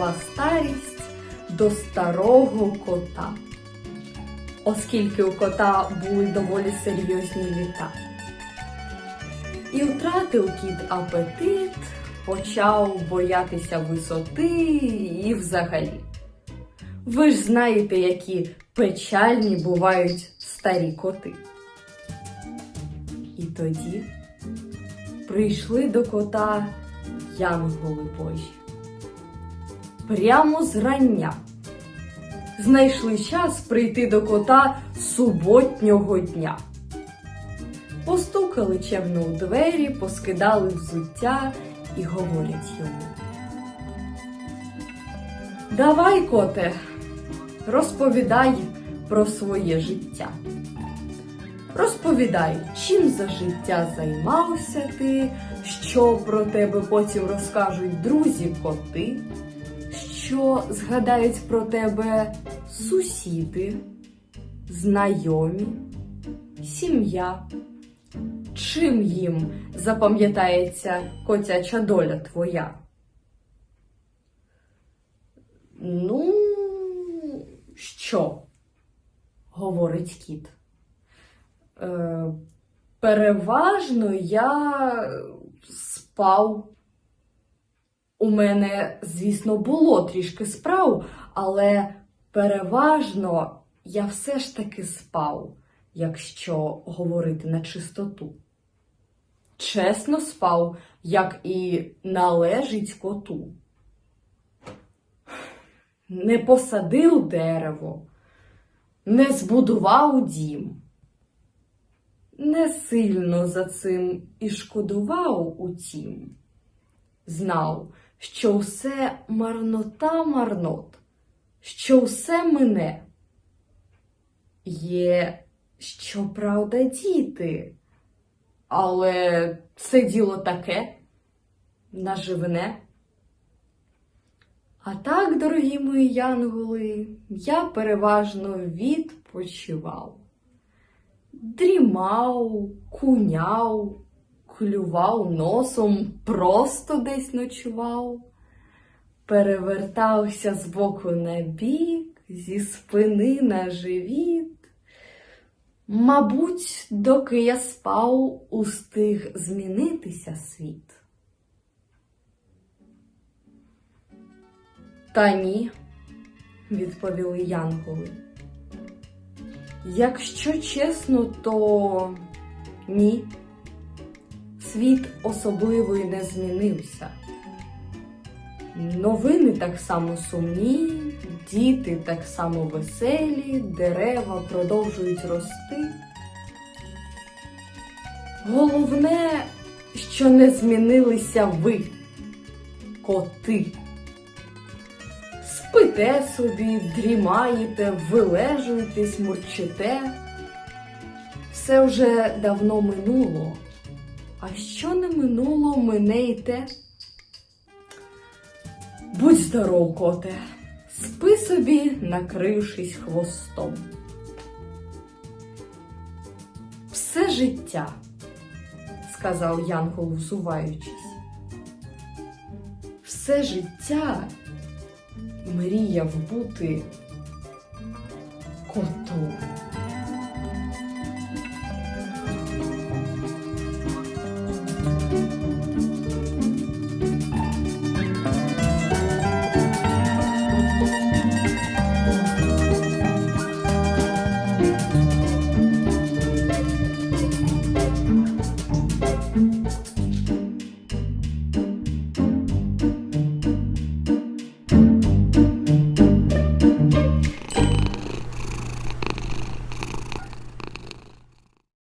радість до старого кота, оскільки у кота були доволі серйозні літа. І втратив кіт апетит, почав боятися висоти і взагалі. Ви ж знаєте, які печальні бувають старі коти. І тоді прийшли до кота янголи Божі. Прямо зрання. Знайшли час прийти до кота суботнього дня. Постукали чемно у двері, поскидали взуття і говорять йому. Давай, коте, розповідай про своє життя. Розповідай, чим за життя займався ти, що про тебе потім розкажуть друзі коти, що згадають про тебе сусіди, знайомі, сім'я. Чим їм запам'ятається котяча доля твоя? Ну, що? говорить кіт. Е, переважно я спав. У мене, звісно, було трішки справ, але переважно я все ж таки спав, якщо говорити на чистоту. Чесно спав, як і належить коту. Не посадив дерево, не збудував дім. Не сильно за цим і шкодував утім. Знав, що все марнота марнот, що все мине. Є, щоправда, діти, але це діло таке наживне. А так, дорогі мої янголи, я переважно відпочивав. Дрімав, куняв, клював носом, просто десь ночував, перевертався з боку на бік, зі спини на живіт. Мабуть, доки я спав, устиг змінитися світ. Та ні, відповіли янголи. Якщо чесно, то ні. Світ особливо й не змінився. Новини так само сумні, діти так само веселі, дерева продовжують рости. Головне, що не змінилися ви, коти. Спите собі, дрімаєте, вилежуєтесь, мурчите. Все вже давно минуло. А що не минуло, мине й те. Будь здоров, коте, спи собі, накрившись хвостом. Все життя, сказав Янгол, взуваючись. Все життя мріяв бути котом.